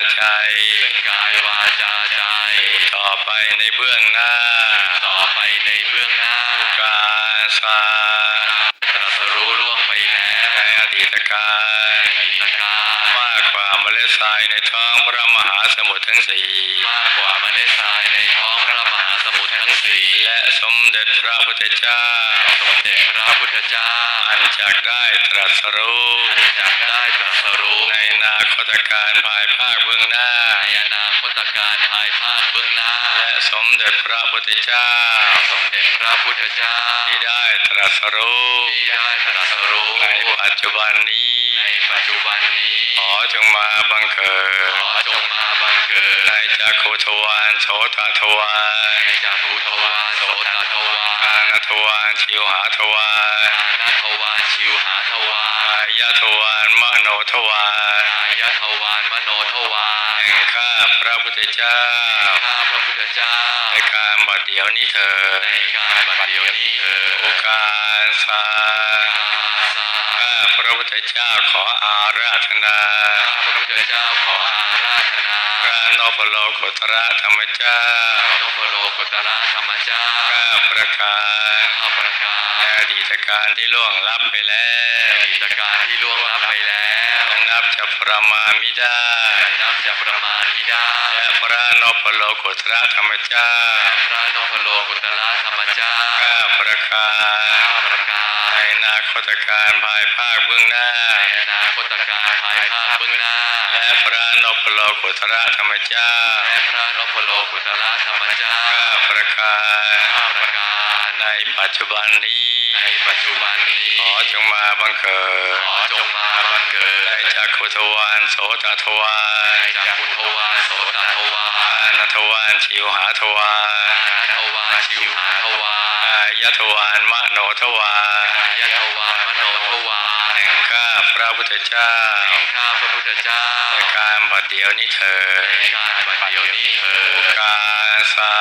ใจซึ่งกายวาจาใจ ต่อไปในเบื้องหน้า ต่อไปในเบื้องหน้าการสร้างตรัสรู้ล่วงไปแล้วในอดีตการอดีตการมากกว่าเมล็ดทรายในท้องพระมหาสมุทรทั้งสี่มากกว่าเมล็ดทรายในท้องพระมหาสมุทรทั้งสี่และสมเด็จพระพุทธเจ้า สมเด็จพระพุทธเจ้า อันจักได้ตรัสรู้จะได้ คตการภายภาคเบื้องหน้า ในอนาคตการภายภาคเบื้องหน้า และสมเด็จพระพุทธเจ้า สมเด็จพระพุทธเจ้า ที่ได้ตรัสรู้ที่ได้ตรัสรู้ในปัจจุบันนี้ ในปัจจุบันนี้ ขอจงมาบังเกิด ขอจงมาบังเกิด ในจักขุทวารโสตทวารในจากภูทวารโสตทวารกานทวารชิวหาทวารอานาทวารชิวหาทวารอายทวารมโนทวาร อายทวารมโนทวาร แห่งข้า พระพุทธเจ้าข้าพระพุทธเจ้า ในการบัดเดี๋ยวนี้เถิดในการบัดเดี๋ยวนี้เถิดโอกาสาอาสาข้าพระพุทธเจ้าขออาราธนาข้าพระพุทธเจ้าขออาราธนาพระนพโลกุตระธรรมเจ้านพโลกุตระธรรมเจ้าข้าป ระกาศข้าประกาในศอดีตการที่ล่วงลับไปแล้วกิจการที่ล่วงลับไปแล้วนับจะประมาณไม่ได้นับจะประมาณไม่ได้และพระนพโลกุตระธรรมเจ้าพระนพโลกุตระธรรมเจ้าข้าประกาศข้าประกาในศอนาคตการภายภาคเบื้องหน้าในอนาคตการภายภาคเบื้องหน้าและพระนพโลกุตระธรรมเจ้าและพระนพโลกุตระธรรมเจ้าข้าประกาศข้าประกาศใน ปัจจุบันนี้ ในปัจจุบันนี้ขอจงมาบังเกิดขอจงมาบังเกิในดจักขุทวารโสตทวารในจากพุทธวารโสตทวารอานทวารชิวหาทวารอานาทวารชิวหาทวารอายทวารมโนทวารอายทวารมโนทวารแห่งข้าพระพุทธเจ้าแห่งข้าพระพุทธเจ้าในการบัดเดี๋ยวนี้เถิดในการบัดเดี๋ยวนี้เถิดกาสาอาสา